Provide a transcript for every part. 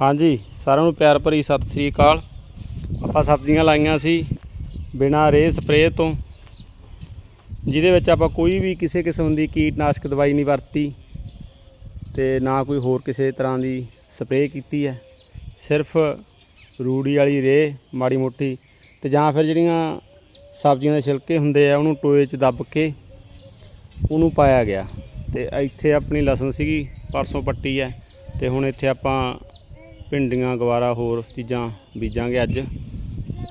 ਹਾਂਜੀ, ਸਾਰਿਆਂ ਨੂੰ ਪਿਆਰ ਭਰੀ ਸਤਿ ਸ੍ਰੀ ਅਕਾਲ। ਆਪਾਂ ਸਬਜ਼ੀਆਂ ਲਾਈਆਂ ਸੀ ਬਿਨਾਂ ਰੇ ਸਪਰੇਅ ਤੋਂ, ਜਿਹਦੇ ਵਿੱਚ ਆਪਾਂ ਕੋਈ ਵੀ ਕਿਸੇ ਕਿਸਮ ਦੀ ਕੀਟਨਾਸ਼ਕ ਦਵਾਈ ਨਹੀਂ ਵਰਤੀ ਤੇ ਨਾ ਕੋਈ ਹੋਰ ਕਿਸੇ ਤਰ੍ਹਾਂ ਦੀ ਸਪਰੇਅ ਕੀਤੀ ਹੈ। ਸਿਰਫ ਰੂੜੀ ਵਾਲੀ ਰੇ ਮਾੜੀ ਮੋਟੀ ਤੇ ਜਾਂ ਫਿਰ ਜਿਹੜੀਆਂ ਸਬਜ਼ੀਆਂ ਦੇ ਛਿਲਕੇ ਹੁੰਦੇ ਆ, ਉਹਨੂੰ ਟੋਏ 'ਚ ਦੱਬ ਕੇ ਉਹਨੂੰ ਪਾਇਆ ਗਿਆ। ਤੇ ਇੱਥੇ ਆਪਣੀ ਲਸਣ ਸੀਗੀ, ਪਰਸੋਂ ਪੱਟੀ ਹੈ ਤੇ ਹੁਣ ਇੱਥੇ ਆਪਾਂ ਭਿੰਡੀਆਂ, ਗਵਾਰਾ ਹੋਰ ਚੀਜ਼ਾਂ ਬੀਜਾਂਗੇ ਅੱਜ।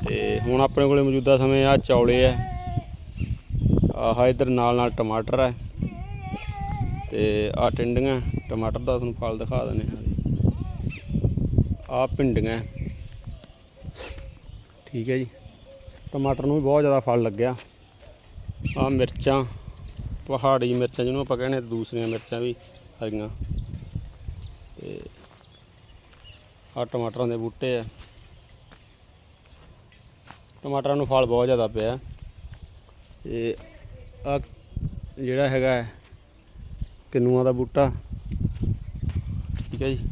ਤੇ ਹੁਣ ਆਪਣੇ ਕੋਲੇ ਮੌਜੂਦਾ ਸਮੇਂ ਆ ਚੌਲੇ ਆ। ਆਹ ਇਧਰ ਨਾਲ ਨਾਲ ਟਮਾਟਰ ਹੈ ਤੇ ਆ ਟਿੰਡੀਆਂ, ਟਮਾਟਰ ਦਾ ਤੁਹਾਨੂੰ ਫਲ ਦਿਖਾ ਦਿੰਦੇ ਹਾਂ ਆ ਭਿੰਡੀਆਂ। ਠੀਕ ਹੈ ਜੀ। ਟਮਾਟਰ ਨੂੰ ਵੀ ਬਹੁਤ ਜ਼ਿਆਦਾ ਫਲ ਲੱਗਿਆ। ਆ ਮਿਰਚਾਂ, ਪਹਾੜੀ ਮਿਰਚਾਂ ਜਿਹਨੂੰ ਆਪਾਂ ਕਹਿੰਦੇ ਦੂਸਰੀਆਂ ਮਿਰਚਾਂ ਵੀ ਹਰੀਆਂ ਤੇ ਆ ਟਮਾਟਰਾਂ ਦੇ ਬੂਟੇ ਆ। ਟਮਾਟਰਾਂ ਨੂੰ ਫਲ ਬਹੁਤ ਜ਼ਿਆਦਾ ਪਿਆ। ਤੇ ਆ ਜਿਹੜਾ ਹੈਗਾ ਹੈ, ਕਿੰਨੂਆਂ ਦਾ ਬੂਟਾ। ਠੀਕ ਹੈ ਜੀ।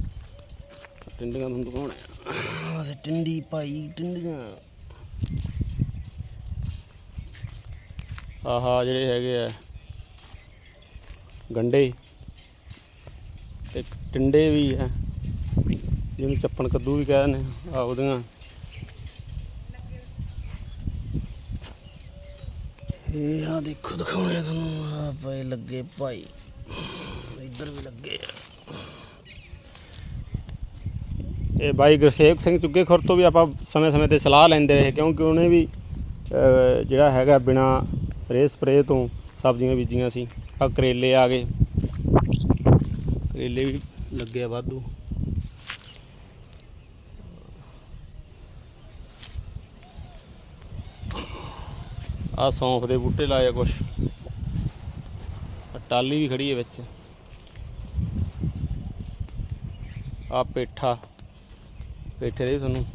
ਟਿੰਡੀਆਂ ਤੁਹਾਨੂੰ ਦਿਖਾਉਣਾ ਆ। ਟਿੰਡੀ ਪਾਈ ਟਿੰਡੀਆਂ। ਆਹਾ ਜਿਹੜੇ ਹੈਗੇ ਆ ਗੰਡੇ। ਤੇ ਟਿੰਡੇ ਵੀ ਹੈ। ਜਿਹਨੂੰ ਚੱਪਣ ਕੱਦੂ ਵੀ ਕਹਿੰਦੇ ਨੇ ਆ ਉਹਦੀਆਂ। ਇਹ ਆ ਦੇਖੋ ਦਿਖਾਉਣੇ ਤੁਹਾਨੂੰ। ਆ ਪਏ ਲੱਗੇ ਭਾਈ। ਇੱਧਰ ਵੀ ਲੱਗੇ ਇਹ ਬਾਈ ਗੁਰਸੇਵਕ ਸਿੰਘ ਚੁੱਗੇ ਖੁਰ ਤੋਂ ਵੀ ਆਪਾਂ ਸਮੇਂ-ਸਮੇਂ ਤੇ ਸਲਾਹ ਲੈਂਦੇ ਰਹੇ ਕਿਉਂਕਿ ਉਹਨੇ ਵੀ ਜਿਹੜਾ ਹੈਗਾ ਬਿਨਾ ਰੇ ਸਪਰੇ ਤੋਂ ਸਬਜ਼ੀਆਂ ਬੀਜੀਆਂ ਸੀ। ਆ ਕਰੇਲੇ ਆ ਗਏ। ਕਰੇਲੇ ਵੀ ਲੱਗੇ ਆ ਵਾਧੂ। ਆ ਸੌਂਫ ਦੇ ਬੂਟੇ ਲਾਏ ਕੁਛ। ਆਹ ਟਾਲੀ ਵੀ ਖੜੀ ਹੈ ਵਿੱਚ। ਆ ਪੇਠਾ। ਪੇਠੇ ਦੇ ਤੁਹਾਨੂੰ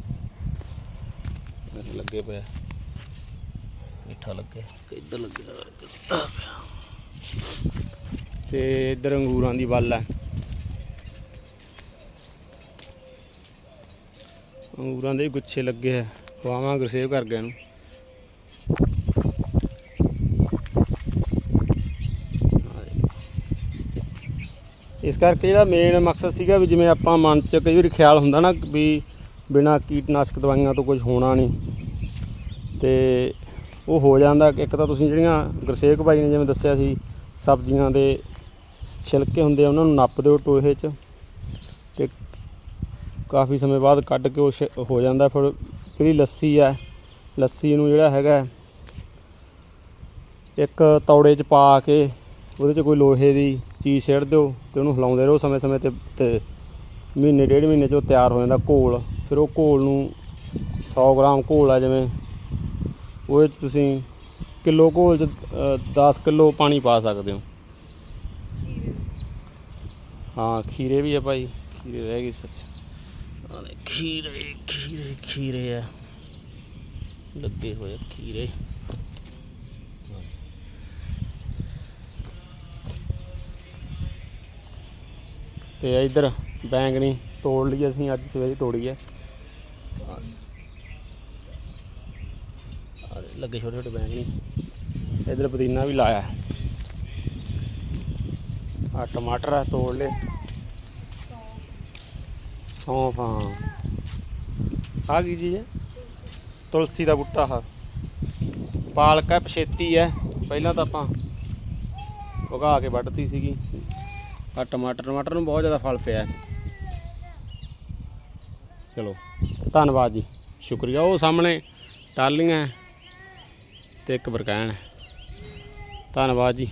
ਲੱਗੇ ਪਿਆ। ਪੇਠਾ ਲੱਗੇ। ਤੇ ਇੱਧਰ ਲੱਗਿਆ ਤੇ ਇੱਧਰ ਅੰਗੂਰਾਂ ਦੀ ਵੱਲ ਹੈ। ਅੰਗੂਰਾਂ ਦੇ ਵੀ ਗੁੱਛੇ ਲੱਗੇ ਆ। ਖਵਾਵਾਂ ਗੁਰਸੇਵ ਕਰ ਗਿਆ ਨੂੰ ਇਸ ਕਰਕੇ ਜਿਹੜਾ ਮੇਨ ਮਕਸਦ ਸੀਗਾ ਵੀ ਜਿਵੇਂ ਆਪਾਂ ਮਨ 'ਚ ਕਈ ਵਾਰੀ ਖਿਆਲ ਹੁੰਦਾ ਨਾ ਵੀ ਬਿਨਾ ਕੀਟਨਾਸ਼ਕ ਦਵਾਈਆਂ ਤੋਂ ਕੁਝ ਹੋਣਾ ਨਹੀਂ। ਤੇ ਉਹ ਹੋ ਜਾਂਦਾ ਇੱਕ ਤਾਂ ਤੁਸੀਂ ਜਿਹੜੀਆਂ ਗੁਰਸੇਖ ਭਾਈ ਨੇ ਜਿਵੇਂ ਦੱਸਿਆ ਸੀ, ਸਬਜ਼ੀਆਂ ਦੇ ਛਿਲਕੇ ਹੁੰਦੇ ਆ, ਉਹਨਾਂ ਨੂੰ ਨੱਪ ਦਿਓ ਟੋਹੇ 'ਚ ਤੇ ਕਾਫੀ ਸਮੇਂ ਬਾਅਦ ਕੱਢ ਕੇ ਉਹ ਛ- ਹੋ ਜਾਂਦਾ। ਫਿਰ ਜਿਹੜੀ ਲੱਸੀ ਆ, ਲੱਸੀ ਨੂੰ ਜਿਹੜਾ ਹੈਗਾ, ਇੱਕ ਤੌੜੇ 'ਚ ਪਾ ਕੇ ਉਹਦੇ 'ਚ ਕੋਈ ਲੋਹੇ ਦੀ ਚੀਜ਼ ਛੇੜ ਦਿਓ ਤੇ ਉਹਨੂੰ ਹਿਲਾਉਂਦੇ ਰਹੋ ਸਮੇਂ-ਸਮੇਂ ਤੇ ਤੇ ਮਹੀਨੇ, ਡੇਢ ਮਹੀਨੇ 'ਚ ਉਹ ਤਿਆਰ ਹੋ ਜਾਂਦਾ ਘੋਲ। ਫਿਰ ਉਹ ਘੋਲ ਨੂੰ 100 ਗ੍ਰਾਮ ਘੋਲ ਆ ਜਿਵੇਂ, ਉਹਦੇ 'ਚ ਤੁਸੀਂ ਕਿਲੋ ਘੋਲ 'ਚ 10 ਕਿਲੋ ਪਾਣੀ ਪਾ ਸਕਦੇ ਹੋ। ਹਾਂ, ਖੀਰੇ ਵੀ ਆ ਭਾਈ, ਖੀਰੇ ਰਹਿ ਗਏ ਸੱਚ। ਆਹ ਖੀਰੇ ਖੀਰੇ ਖੀਰੇ ਆ। ਲੱਗੇ ਹੋਏ ਖੀਰੇ। ਤੇ ਇਧਰ ਬੈਂਗਣੀ ਤੋੜ ਲਈ ਅਸੀਂ, ਅੱਜ ਸਵੇਰੇ ਤੋੜੀ ਹੈ। ਲੱਗੇ ਛੋਟੇ ਛੋਟੇ ਬੈਂਗਣੀ ਇਧਰ ਪੁਦੀਨਾ ਵੀ ਲਾਇਆ ਆ ਟਮਾਟਰ ਆ ਤੋੜ ਲਏ। ਸੌਂਫ, ਹਾਂ। ਆ ਕੀ ਚੀਜ਼ ਹੈ? ਤੁਲਸੀ ਦਾ ਬੂਟਾ ਆ ਪਾਲਕ ਹੈ, ਪਛੇਤੀ ਹੈ। ਪਹਿਲਾਂ ਤਾਂ ਆਪਾਂ ਉਗਾ ਕੇ ਵੱਢਤੀ ਸੀਗੀ। ਆ ਟਮਾਟਰ ਟਮਾਟਰ ਨੂੰ ਬਹੁਤ ਜ਼ਿਆਦਾ ਫਲ ਪਿਆ। ਚਲੋ, ਧੰਨਵਾਦ ਜੀ। ਸ਼ੁਕਰੀਆ, ਉਹ ਸਾਹਮਣੇ ਟਾਲੀਆਂ ਹੈ ਤੇ ਇੱਕ ਬਰਕੈਨ ਹੈ। ਧੰਨਵਾਦ ਜੀ।